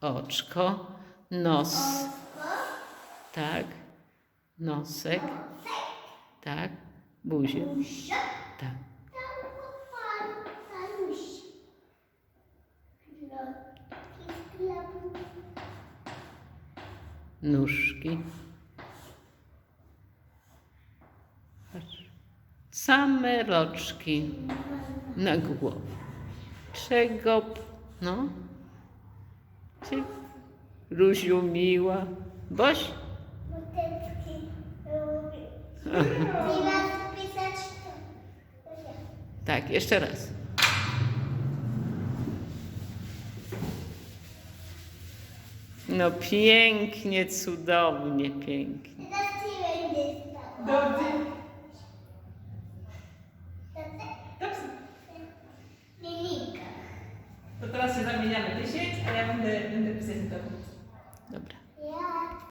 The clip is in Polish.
oczko, nos, tak, nosek, tak, buzię, tak. nóżki. Same roczki na głowie. Czego, no? Ty, Ruziu miła. Boś? Tak, jeszcze raz. No pięknie, cudownie, pięknie. Dobrze. Dobrze. To teraz się zamieniamy. 10, będę, będę prezentowała. Dobra.